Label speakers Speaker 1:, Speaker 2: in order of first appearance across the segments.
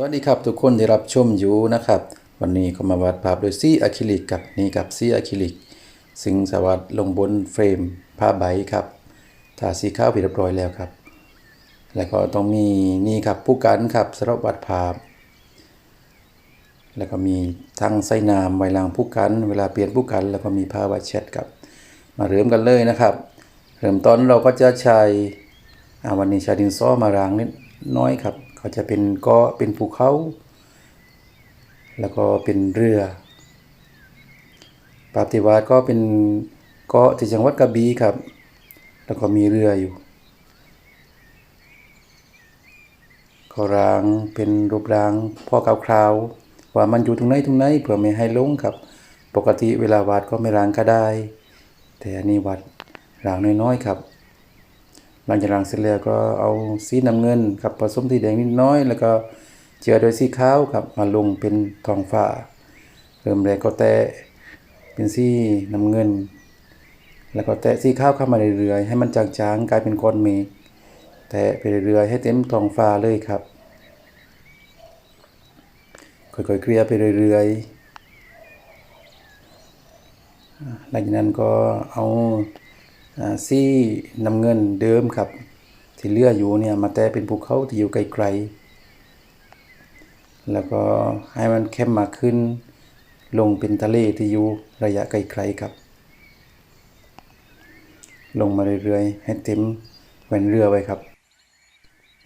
Speaker 1: สวัสดีครับทุกคนที่รับชมอยู่นะครับ วันนี้ก็มาวาดภาพโดยสีอะคริลิกกับนี่กับสีอะคริลิกซึ่งสวัสดลงบนเฟรมผ้าใบครับทาสีขาวไปเรียบร้อยแล้วครับ แล้วก็ต้องมีนี่ครับผู้กันครับสำหรับวาดภาพ แล้วก็มีทั้งไส้น้ำไวลางผู้กัน เวลาเปลี่ยนผู้กัน แล้วก็มีผ้าไวเช็ดครับ มาเริ่มกันเลยนะครับ เริ่มต้นเราก็จะใช้วันนี้ใช้ดินสอมารางนิดน้อยครับ ก็จะเป็นเก็เป็นภูเขา แล้วก็เป็นเรือปาติวาดก็เป็นเกาะที่จังหวัดกระบี่ครับ แล้วก็มีเรืออยู่ก็รางเป็นรูปรางพ่อคราวๆว่ามันอยู่ตรงไหนตรงไหนเพื่อไม่ให้ลงครับ ปกติเวลาวาดก็ไม่รางก็ได้ แต่อันนี้วัดรางน้อยๆครับ หลังจากรางเสร็จแล้วก็เอาสีน้ำเงินครับผสมสีแดงนิดน้อย แล้วก็เจือโดวยสีขาวครับมาลงเป็นทองฟ้า เริ่มแรกก็แตะเป็นสีน้ำเงิน แล้วก็แตะสีขาวเข้ามาเรื่อยๆให้มันจางๆกลายเป็นก้อนเมฆแตะไปเรื่อยๆให้เต็มทองฟ้าเลยครับค่อยๆเคลียร์ไปเรื่อยๆหลังจากนั้นก็เอา อ่าสีน้ำเงินเดิมครับ ที่เลืออยู่เนี่ยมาแต่เป็นภูเขาที่อยู่ไกลๆแล้วก็ให้มันเข้มมากขึ้น ลงเป็นทะเลที่อยู่ระยะไกลๆครับ ลงมาเรื่อยๆ ให้เต็มแหวนเรือไว้ครับ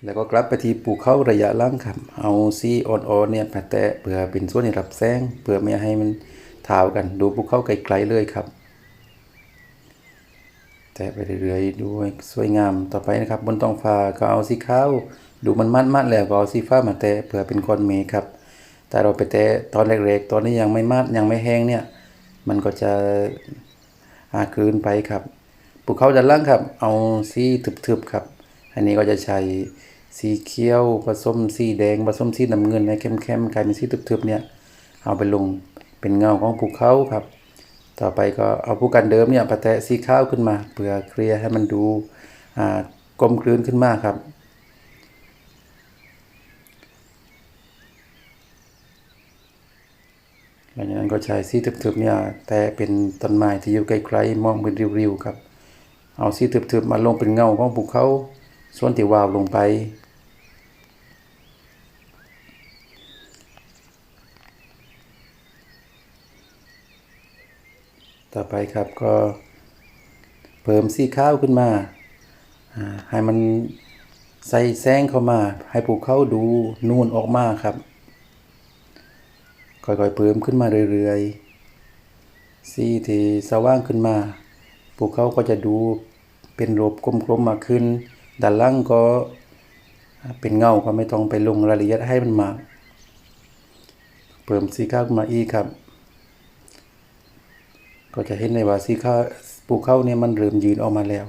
Speaker 1: แล้วก็กลับไปที่ภูเขาระยะล่างครับ เอาสีอ่อนๆเนี่ยมาแตะเพื่อเป็นส่วนที่รับแสงเพื่อไม่ให้มันเท้ากันดูภูเขาไกลๆเลยครับ แตะไปเรื่อยๆดูให้สวยงามต่อไปนะครับ บนท้องฟ้าก็เอาสีขาวดูมันมัดๆแล้วก็เอาสีฟ้ามาแตะเพื่อเป็นก้อนเมฆครับ แต่เราไปแตะตอนแรกๆตอนนี้ยังไม่มัดยังไม่แห้งเนี่ย มันก็จะอาคืนไปครับภูเขาด้านล่างครับ เอาสีทึบๆครับ อันนี้ก็จะใช้สีเขียวผสมสีแดงผสมสีน้ำเงินให้เข้มๆกลายเป็นสีทึบๆเนี่ย เอาไปลงเป็นเงาของภูเขาครับ ต่อไปก็เอาผู้กันเดิมเนี่ยมาแตะสีขาวขึ้นมาเพื่อเคลียร์ให้มันดูกลมกลืนขึ้นมากครับ หลังจากนั้นก็ใช้สีทึบๆเนี่ยแต่เป็นต้นไม้ที่อยู่ไกลๆมองเป็นริวๆครับ เอาสีทึบๆมาลงเป็นเงาของภูเขาส่วนที่วาวลงไป ต่อไปครับก็เพิ่มสีขาวขึ้นมาให้มันใส่แสงเข้ามา ให้ภูเขาดูนูนออกมาครับ ค่อยๆเพิ่มขึ้นมาเรื่อยๆสีที่สว่างขึ้นมาภูเขาก็จะดูเป็นรูปกลมๆมากขึ้นด้านล่างก็เป็นเงาก็ไม่ต้องไปลงรายละเอียดให้มันมาก เพิ่มสีขาวขึ้นมาอีกครับ ก็จะเห็นได้ว่าสีข้าวภูเขาเนี่ยมันเริ่มยืนออกมาแล้ว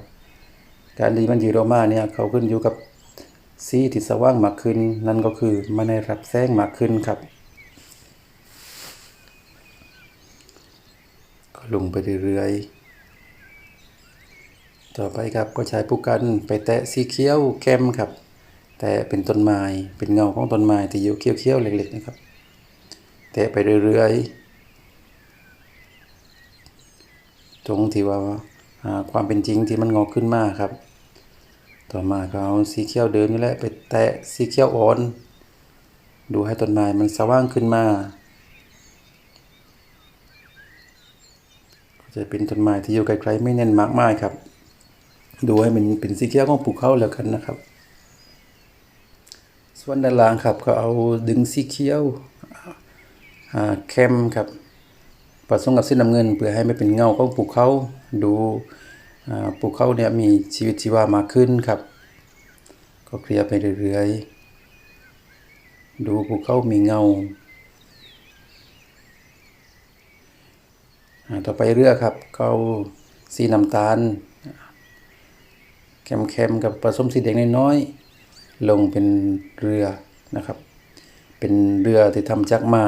Speaker 1: การที่มันยืนออกมาเนี่ยเขาขึ้นอยู่กับสีที่สว่างมากขึ้น นั่นก็คือมันได้รับแสงมากขึ้นครับ ก็ลงไปเรื่อยๆ ต่อไปครับก็ใช้ผู้กันไปแตะสีเขียวเข้มครับ แต่เป็นต้นไม้เป็นเงาของต้นไม้ที่อยู่เขียวๆเล็กๆนะครับ แตะไปเรื่อยๆ ตรงที่ว่าความเป็นจริงที่มันงอกขึ้นมาครับ ต่อมาก็เอาสีเขียวเดิมนี่แหละไปแตะสีเขียวอ่อน ดูให้ต้นไม้มันสว่างขึ้นมา จะเป็นต้นไม้ที่อยู่ไกลๆไม่แน่นมากมายครับ ดูให้มันเป็นสีเขียวของภูเขาแล้วกันนะครับ ส่วนด้านล่างครับก็เอาดึงสีเขียวเข้มครับ ผสมกับสีน้ำเงิน เพื่อให้ไม่เป็นเงาของภูเขาดูอ่าภูเขาเนี่ยมีชีวิตชีวามากขึ้นครับ ก็เคลียร์ไปเรื่อยๆ ดูภูเขามีเงา ต่อไปเรือครับเอาสีน้ำตาลเข้มๆกับผสมสีแดงน้อยๆลงเป็นเรือนะครับ เป็นเรือที่ทำจากไม้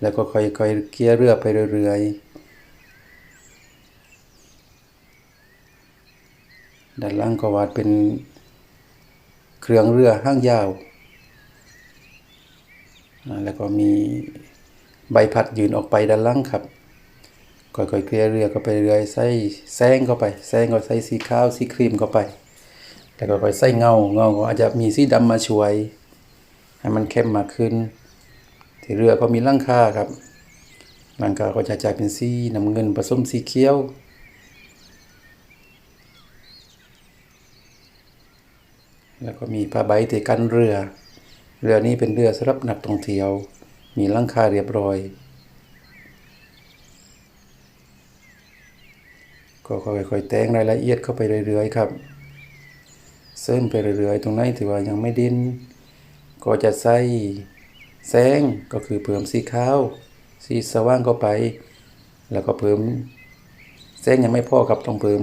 Speaker 1: แล้วก็ค่อยๆเกลี่ยเรือไปเรื่อยๆด้านล่างก็วาดเป็นเครื่องเรือห้างยาว แล้วก็มีใบพัดยืนออกไปด้านล่างครับค่อยๆเคลียเรือเข้าไปเรื่อยใส่แซงเข้าไปแซงก็ใส่สีขาวสีครีมเข้าไปแล้วก็ค่อยใส่เงาเงาก็อาจจะมีสีดำมาช่วย ให้มันเข้มมากขึ้น ที่เรือก็มีลังคาครับลังคาก็จะจ่ายเป็นสีน้ำเงินผสมสีเขียว แล้วก็มีผ้าใบที่กันเรือ เรือนี้เป็นเรือสำหรับนักท่องเที่ยว มีลังคาเรียบร้อยก็ค่อยๆแต่งรายละเอียดเข้าไปเรื่อยๆครับ เสริมไปเรื่อยๆ ตรงไหนที่ว่ายังไม่ดิน ก็จะใส่ แสงก็คือเพิ่มสีขาว สีสว่างเข้าไป แล้วก็เพิ่มแสงยังไม่พอครับต้องเพิ่ม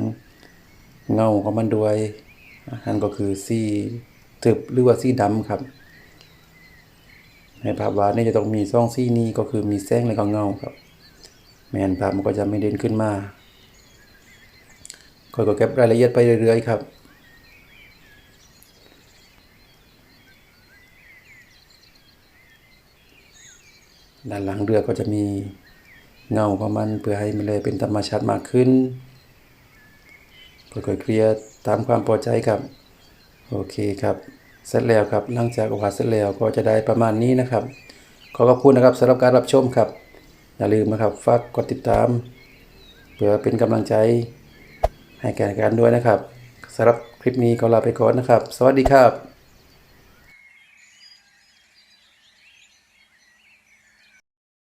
Speaker 1: เงาของมันด้วยนั่นก็คือสีทึบหรือว่าสีดำครับ ในภาพวาดนี่จะต้องมีสองสีนี้ก็คือมีแสงและก็เงาครับไม่งั้นภาพมันก็จะไม่เด่นขึ้นมาค่อยๆเก็บรายละเอียดไปเรื่อยๆครับ ด้านหลังเรือก็จะมีเงาของมันเพื่อให้มันเลยเป็นธรรมชาติมากขึ้นค่อยๆเคลียร์ตามความพอใจครับ โอเคครับ เสร็จแล้วครับ หลังจากวาดเสร็จแล้วก็จะได้ประมาณนี้นะครับ ขอขอบคุณนะครับสำหรับการรับชมครับ อย่าลืมนะครับฝากกดติดตาม เพื่อเป็นกำลังใจให้แก่กันด้วยนะครับสำหรับคลิปนี้ก็ลาไปก่อนนะครับ สวัสดีครับ